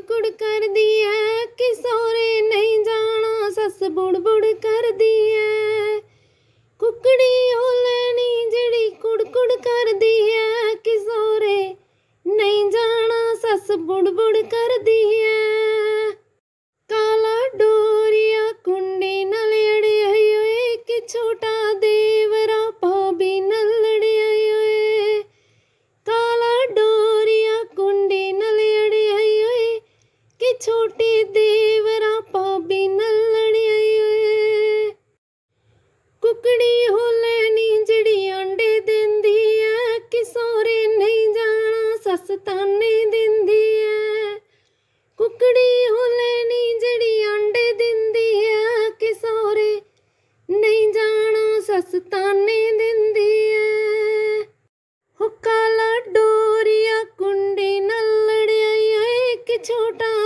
ਕੁੜ ਕਰਦੀ ਐ, ਕਿ ਸੋਰੇ ਨਹੀਂ ਜਾਣਾ, ਸੱਸ ਬੁੜ ਬੁੜ ਕਰਦੀ ਐ। ਕੁਕੜੀ ਉਹ ਲੈਣੀ ਜਿਹੜੀ ਕੁੜ ਕੁੜ ਕਰਦੀ ਐ, ਕਿ ਸੋਰੇ ਨਹੀਂ ਜਾਣਾ, ਸੱਸ ਬੁੜ ਬੁੜ ਕਰਦੀ ਐ। ਦਸਤਾਨੇ ਦਿੰਦੀ ਐ। ਕੁਕੜੀ ਹੁਲਣੀ ਜਿਹੜੀ ਆਂਡੇ ਦਿੰਦੀ ਐ। ਕਿ ਸੋਰੇ ਨਹੀਂ ਜਾਣਾ ਸਸਤਾਨੇ ਦਿੰਦੀ ਐ। ਹੁੱਕਾ ਲਾ ਡੋਰੀਆ ਕੁੰਡੇ ਨਾਲ ਲੜਿਆ ਏ ਕਿ ਛੋਟਾ